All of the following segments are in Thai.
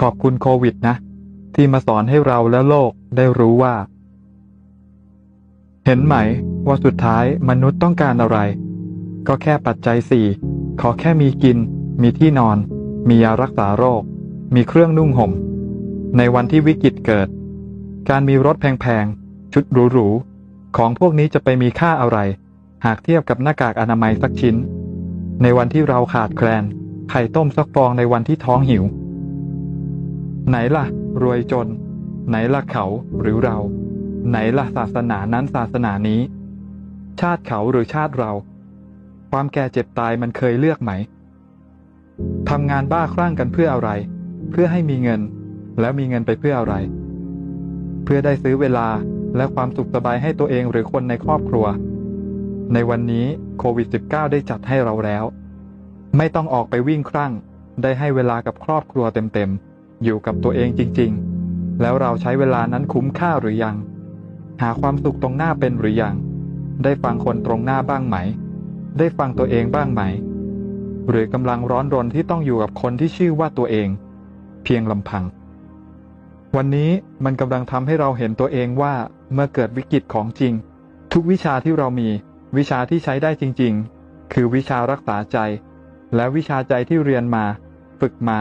ขอบคุณโควิดนะ ที่มาสอนให้เราและโลกได้รู้ว่า เห็นไหมว่าสุดท้ายมนุษย์ต้องการอะไร ก็แค่ปัจจัยสี่ขอแค่มีกิน มีที่นอน มียารักษาโรค มีเครื่องนุ่งห่ม ในวันที่วิกฤตเกิด การมีรถแพงๆ ชุดหรูๆ ของพวกนี้จะไปมีค่าอะไร หากเทียบกับหน้ากากอนามัยสักชิ้น ในวันที่เราขาดแคลน ไข่ต้มสักฟองในวันที่ท้องหิว ไหนล่ะ รวยจน ไหนล่ะเขาหรือเรา ไหนล่ะศาสนานั้นศาสนานี้ ชาติเขาหรือชาติเรา ความแก่เจ็บตายมันเคยเลือกไหมทำงานบ้าคลั่งกันเพื่ออะไร เพื่อให้มีเงิน แล้วมีเงินไปเพื่ออะไร เพื่อได้ซื้อเวลาและความสุขสบายให้ตัวเองหรือคนในครอบครัว ในวันนี้โควิด -19 ได้จัดให้เราแล้ว ไม่ต้องออกไปวิ่งครั่ง ได้ให้เวลากับครอบครัวเต็มๆ อยู่กับตัวเองจริงๆ แล้วเราใช้เวลานั้นคุ้มค่าหรือยัง หาความสุขตรงหน้าเป็นหรือยัง ได้ฟังคนตรงหน้าบ้างไหม ได้ฟังตัวเองบ้างไหม หรือกำลังร้อนรนที่ต้องอยู่กับคนที่ชื่อว่าตัวเอง เพียงลำพัง วันนี้มันกำลังทำให้เราเห็นตัวเองว่าเมื่อเกิดวิกฤตของจริง ทุกวิชาที่เรามีวิชาที่ใช้ได้จริง ๆ คือวิชารักษาใจ และวิชาใจที่เรียนมา ฝึกมา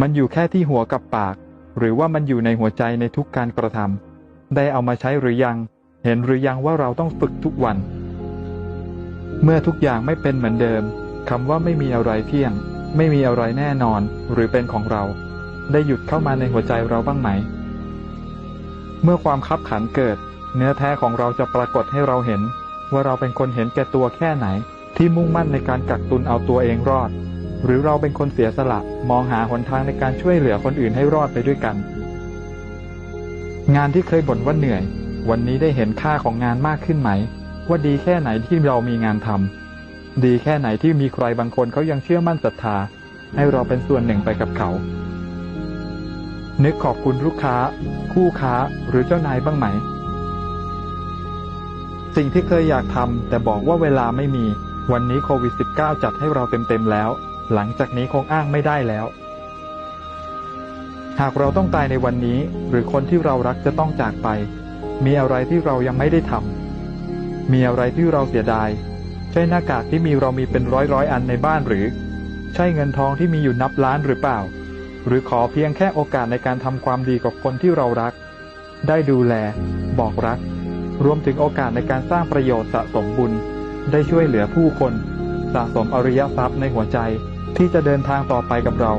มันอยู่แค่ที่หัวกับปาก หรือว่ามันอยู่ในหัวใจในทุกการกระทำได้เอามาใช้หรือยัง เห็นหรือยังว่าเราต้องฝึกทุกวัน เมื่อทุกอย่างไม่เป็นเหมือนเดิมคำว่าไม่มีอะไรเที่ยง ไม่มีอะไรแน่นอน หรือเป็นของเรา ได้หยุดเข้ามาในหัวใจเราบ้างไหม เมื่อความคับขันเกิด เนื้อแท้ของเราจะปรากฏให้เราเห็น ว่าเราเป็นคนเห็นแก่ตัวแค่ไหน ที่มุ่งมั่นในการกักตุนเอาตัวเองรอด หรือเราเป็นคนเสียสละมองหาหนทางในการช่วยเหลือคนอื่นให้รอดไปด้วยกัน งานที่เคยบ่นว่าเหนื่อย วันนี้ได้เห็นค่าของงานมากขึ้นไหม ว่าดีแค่ไหนที่เรามีงานทำดีแค่ไหนที่มีใครบางคนเขายังเชื่อมั่นศรัทธา ให้เราเป็นส่วนหนึ่งไปกับเขา นึกขอบคุณลูกค้า คู่ค้าหรือเจ้านายบ้างไหม สิ่งที่เคยอยากทำแต่บอกว่าเวลาไม่มีวันนี้โควิด -19 จัดให้เราเต็มๆแล้ว หลังจากนี้คงอ้างไม่ได้แล้ว หากเราต้องตายในวันนี้ หรือคนที่เรารักจะต้องจากไป มีอะไรที่เรายังไม่ได้ทำมีอะไรที่เราเสียดาย ใช่หน้ากากที่มีเรามีเป็นร้อยร้อยอันในบ้านหรือ ใช่เงินทองที่มีอยู่นับล้านหรือเปล่า หรือขอเพียงแค่โอกาสในการทำความดีกับคนที่เรารัก ได้ดูแล บอกรัก รวมถึงโอกาสในการสร้างประโยชน์สะสมบุญ ได้ช่วยเหลือผู้คนสะสมอริยทรัพย์ในหัวใจ ที่จะเดินทางต่อไปกับเรา